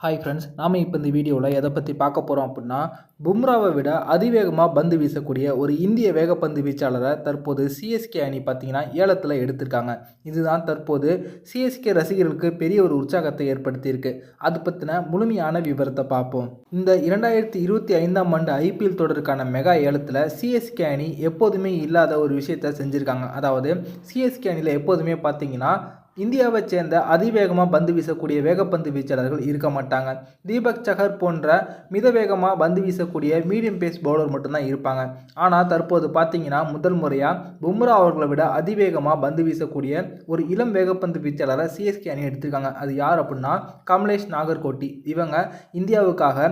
Hi friends நாம் இப்போ இந்த வீடியோவில் எதை பற்றி பார்க்க போகிறோம் அப்படின்னா பும்ராவை விட அதிவேகமாக பந்து வீசக்கூடிய ஒரு இந்திய வேகப்பந்து வீச்சாளரை தற்போது சிஎஸ்கே அணி பார்த்திங்கன்னா ஏலத்தில் எடுத்திருக்காங்க. இதுதான் தற்போது சிஎஸ்கே ரசிகர்களுக்கு பெரிய ஒரு உற்சாகத்தை ஏற்படுத்தியிருக்கு. அது பற்றின முழுமையான விவரத்தை பார்ப்போம். இந்த இரண்டாயிரத்தி இருபத்தி ஐந்தாம் ஆண்டு ஐபிஎல் தொடருக்கான மெகா ஏலத்தில் சிஎஸ்கே அணி எப்போதுமே இல்லாத ஒரு விஷயத்தை செஞ்சுருக்காங்க. அதாவது சிஎஸ்கே அணியில் எப்போதுமே பார்த்திங்கன்னா இந்தியாவை சேர்ந்த அதிவேகமாக பந்து வீசக்கூடிய வேகப்பந்து வீச்சாளர்கள் இருக்க மாட்டாங்க. தீபக் சஹர் போன்ற மித வேகமாக பந்து வீசக்கூடிய மீடியம் பேஸ் பவுலர் மட்டும்தான் இருப்பாங்க. ஆனால் தற்போது பார்த்தீங்கன்னா முதல் முறையாக பும்ரா அவர்களை விட அதிவேகமாக பந்து வீசக்கூடிய ஒரு இளம் வேகப்பந்து வீச்சாளரை சிஎஸ்கே அணி எடுத்திருக்காங்க. அது யார் அப்படின்னா கமலேஷ் நாகர்கோட்டி. இவங்க இந்தியாவுக்காக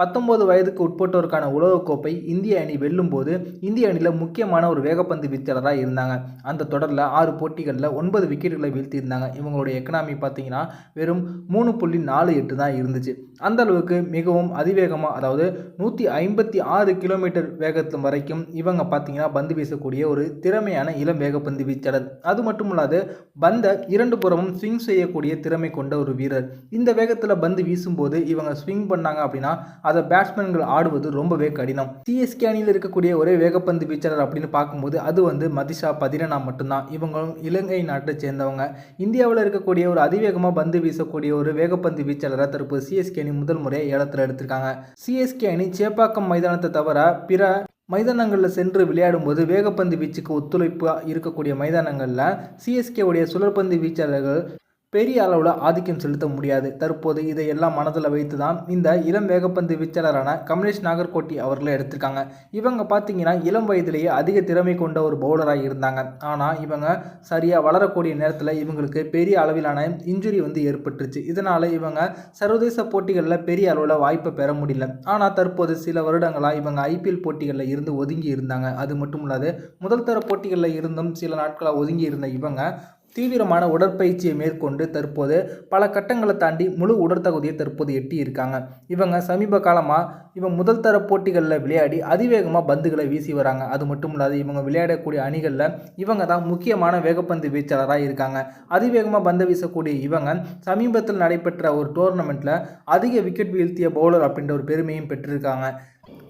பத்தொன்பது வயதுக்கு உட்பட்டோருக்கான உலகக்கோப்பை இந்திய அணி வெல்லும்போது இந்திய அணியில் முக்கியமான ஒரு வேகப்பந்து வீச்சாளராக இருந்தாங்க. அந்த தொடரில் ஆறு போட்டிகளில் ஒன்பது விக்கெட்டுகளை வீழ்த்தியிருந்தாங்க. இவங்களுடைய எக்கனாமி பார்த்தீங்கன்னா வெறும் மூணு புள்ளி நாலு எட்டு தான் இருந்துச்சு. அந்த அளவுக்கு மிகவும் அதிவேகமாக அதாவது நூற்றி ஐம்பத்தி ஆறு கிலோமீட்டர் வேகத்து வரைக்கும் இவங்க பார்த்தீங்கன்னா பந்து வீசக்கூடிய ஒரு திறமையான இளம் வேகப்பந்து வீச்சாளர். அது மட்டும் இல்லாது பந்தை இரண்டு புறமும் ஸ்விங் செய்யக்கூடிய திறமை கொண்ட ஒரு வீரர். இந்த வேகத்தில் பந்து வீசும்போது இவங்க ஸ்விங் பண்ணாங்க அப்படின்னா அதை பேட்ஸ்மேன்கள் ஆடுவது ரொம்பவே கடினம். சிஎஸ்கே அணியில் இருக்கக்கூடிய ஒரே வேகப்பந்து வீச்சாளர் அப்படின்னு பார்க்கும்போது அது வந்து மதிஷா பதிரனா மட்டும்தான். இவங்களும் இலங்கை நாட்டை சேர்ந்தவங்க. இந்தியாவில் இருக்கக்கூடிய ஒரு அதிவேகமாக பந்து வீசக்கூடிய ஒரு வேகப்பந்து வீச்சாளராக தற்போது சிஎஸ்கே அணி முதல் முறையாக ஏலத்தில் எடுத்திருக்காங்க. சிஎஸ்கே அணி சேப்பாக்கம் மைதானத்தை தவிர பிற மைதானங்களில் சென்று விளையாடும்போது வேகப்பந்து வீச்சுக்கு ஒத்துழைப்பாக இருக்கக்கூடிய மைதானங்களில் சிஎஸ்கே உடைய சுழற்பந்து வீச்சாளர்கள் பெரிய அளவில் ஆதிக்கம் செலுத்த முடியாது. தற்போது இதையெல்லாம் மனதில் வைத்து தான் இந்த இளம் வேகப்பந்து வீச்சாளரான கமலேஷ் நாகர்கோட்டி அவர்களை எடுத்திருக்காங்க. இவங்க பார்த்தீங்கன்னா இளம் வயதிலேயே அதிக திறமை கொண்ட ஒரு பவுலராக இருந்தாங்க. ஆனால் இவங்க சரியாக வளரக்கூடிய நேரத்தில் இவங்களுக்கு பெரிய அளவிலான இன்ஜுரி வந்து ஏற்பட்டுருச்சு. இதனால் இவங்க சர்வதேச போட்டிகளில் பெரிய அளவில் வாய்ப்பை பெற முடியல. ஆனால் தற்போது சில வருடங்களாக இவங்க ஐபிஎல் போட்டிகளில் இருந்து ஒதுங்கி இருந்தாங்க. அது மட்டும் இல்லாது முதல் தர போட்டிகளில் இருந்தும் சில நாட்களாக ஒதுங்கி இருந்த இவங்க தீவிரமான உடற்பயிற்சியை மேற்கொண்டு தற்போது பல கட்டங்களை தாண்டி முழு உடற்தகுதியை தற்போது எட்டி இருக்காங்க இவங்க சமீப காலமாக இவங்க முதல் தர போட்டிகளில் விளையாடி அதிவேகமாக பந்துகளை வீசி வராங்க. அது மட்டும் இல்லாது இவங்க விளையாடக்கூடிய அணிகளில் இவங்க தான் முக்கியமான வேகப்பந்து வீச்சாளராக இருக்காங்க. அதிவேகமாக பந்து வீசக்கூடிய இவங்க சமீபத்தில் நடைபெற்ற ஒரு டோர்னமெண்ட்டில் அதிக விக்கெட் வீழ்த்திய பவுலர் அப்படின்ற ஒரு பெருமையும் பெற்றிருக்காங்க.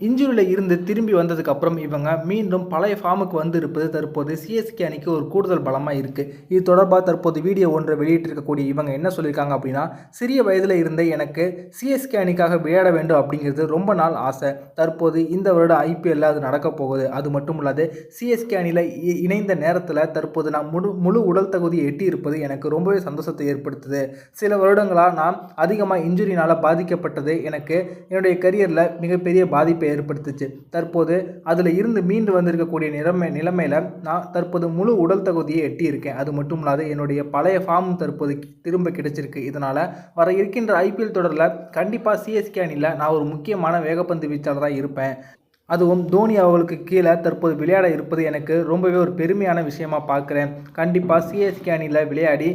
இன்ஜுரியில் இருந்து திரும்பி வந்ததுக்கப்புறம் இவங்க மீண்டும் பழைய ஃபார்முக்கு வந்து இருப்பது தற்போது சிஎஸ்கே அணிக்கு ஒரு கூடுதல் பலமாக இருக்குது இது தொடர்பாக தற்போது வீடியோ ஒன்றை வெளியிட்டிருக்கக்கூடிய இவங்க என்ன சொல்லியிருக்காங்க அப்படின்னா சிறிய வயதில் இருந்த எனக்கு சிஎஸ்கே அணிக்காக விளையாட வேண்டும் அப்படிங்கிறது ரொம்ப நாள் ஆசை. தற்போது இந்த வருட ஐபிஎல்ல அது நடக்க போகுது. அது மட்டும் இல்லாது சிஎஸ்கே அணியில் இணைந்த நேரத்தில் தற்போது நான் முழு முழு உடல் தகுதியை எட்டி இருப்பது எனக்கு ரொம்பவே சந்தோஷத்தை ஏற்படுத்துது. சில வருடங்களாக நான் அதிகமாக இன்ஜுரினால் பாதிக்கப்பட்டது எனக்கு என்னுடைய கரியரில் மிகப்பெரிய பாதிப்பை ஏற்படுத்துச்சு. தற்போது அதில் இருந்து மீண்டு வந்திருக்கக்கூடிய நிலைமை நிலைமையில் நான் தற்போது முழு உடல் தகுதியை எட்டியிருக்கேன். அது மட்டும் இல்லாது என்னுடைய பழைய ஃபார்மும் தற்போது திரும்ப கிடைச்சிருக்கு. இதனால் வர இருக்கின்ற ஐபிஎல் தொடரில் கண்டிப்பாக சிஎஸ்கே அணியில் நான் ஒரு முக்கியமான வேகப்பந்து வீச்சாளராக இருப்பேன். அதுவும் தோனி அவர்களுக்கு கீழே தற்போது விளையாட இருப்பது எனக்கு ரொம்பவே ஒரு பெருமையான விஷயமா பார்க்குறேன். கண்டிப்பாக சிஎஸ்கே அணியில் விளையாடி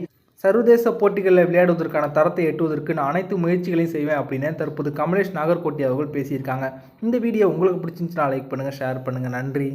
சர்வதேச போட்டிகளில் விளையாடுவதற்கான தரத்தை எட்டுவதற்கு நான் அனைத்து முயற்சிகளையும் செய்வேன் அப்படின்னு தற்போது கமலேஷ் நாகர்கோட்டி அவர்கள் பேசியிருக்காங்க. இந்த வீடியோ உங்களுக்கு பிடிச்சிருந்துச்சுன்னா லைக் பண்ணுங்கள் ஷேர் பண்ணுங்கள் நன்றி.